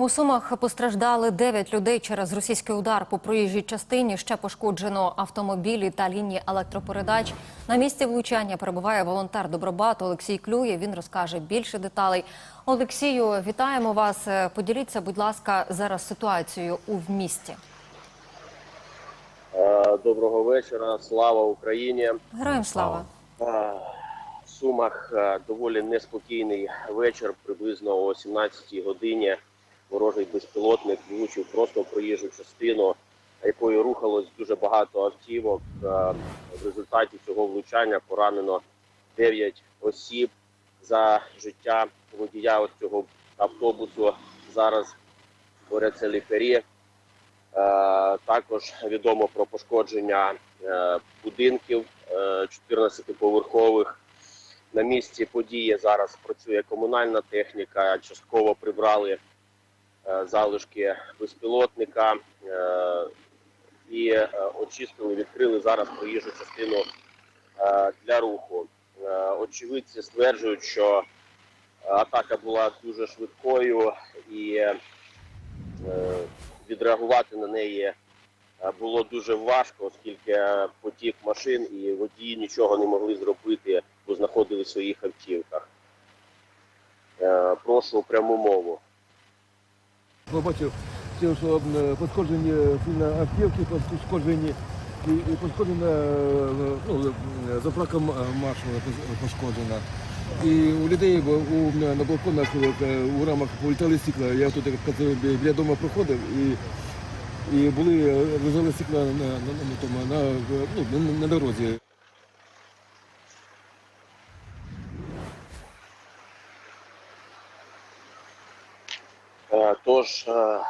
У Сумах постраждали 9 людей через російський удар по проїжджій частині. Ще пошкоджено автомобілі та лінії електропередач. На місці влучання перебуває волонтер Добробат Олексій Клює. Він розкаже більше деталей. Олексію, вітаємо вас. Е, Поділіться, будь ласка, зараз ситуацією у місті. Е, Доброго вечора, слава Україні. Героям слава. Е, В Сумах доволі неспокійний вечір. Приблизно о 17-й годині ворожий безпілотник влучив просто в проїжджу частину, якою рухалось дуже багато автівок. Е, В результаті цього влучання поранено 9 осіб за життя водія ось цього автобусу. Зараз борються лікарі. Е, Також відомо про пошкодження е, будинків е, 14-поверхових. На місці події зараз працює комунальна техніка. Частково прибрали залишки безпілотника е, і е, очистили, відкрили зараз проїжджу частину е, для руху. Е, Очевидці стверджують, що атака була дуже швидкою і е, відреагувати на неї е, було дуже важко, оскільки е, потік машин і водії нічого не могли зробити, бо знаходилися в своїх автівках. Е, Прошу пряму мову. Побачив, що е, пошкоджені сильно автівки, пошкоджені і, пошкоджена е, ну, е, заправка м- пошкоджена. І у людей у, на на балконах е, у рамах політали стекла. Я тут біля дому проходив і, і були е, лежали стекла на, на, на, на, ну, на, на дорозі. Тож е,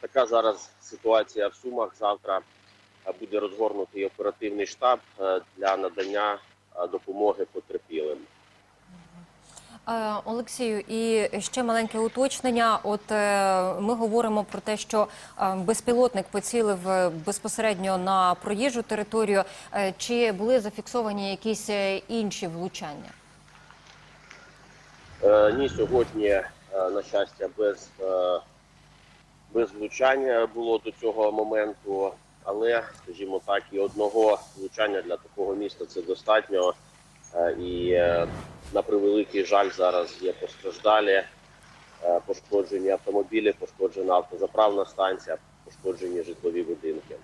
така зараз ситуація в Сумах. Завтра е, буде розгорнутий оперативний штаб е, для надання е, допомоги потерпілим. Е, Олексію, і ще маленьке уточнення. От е, ми говоримо про те, що е, безпілотник поцілив е, безпосередньо на проїжджу територію. Е, Чи були зафіксовані якісь е, інші влучання? Е, Ні, сьогодні, е, на щастя, без, е, без влучання було до цього моменту, але, скажімо так, і одного влучання для такого міста це достатньо. Е, І е, на превеликий жаль зараз є постраждалі, е, пошкоджені автомобілі, пошкоджена автозаправна станція, пошкоджені житлові будинки.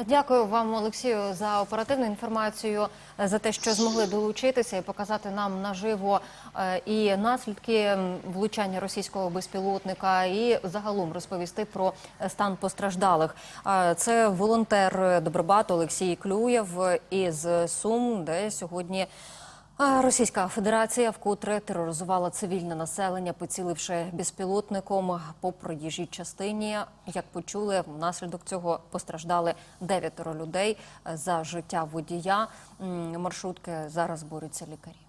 Дякую вам, Олексію, за оперативну інформацію, за те, що змогли долучитися і показати нам наживо е, і наслідки влучання російського безпілотника, і загалом розповісти про стан постраждалих. Е, Це волонтер Добробат Олексій Клюєв із Сум, де сьогодні. Російська Федерація вкотре тероризувала цивільне населення, поціливши безпілотником по проїжджій частині. Як почули, внаслідок цього постраждали дев'ятеро людей за життя водія. Маршрутки зараз борються лікарі.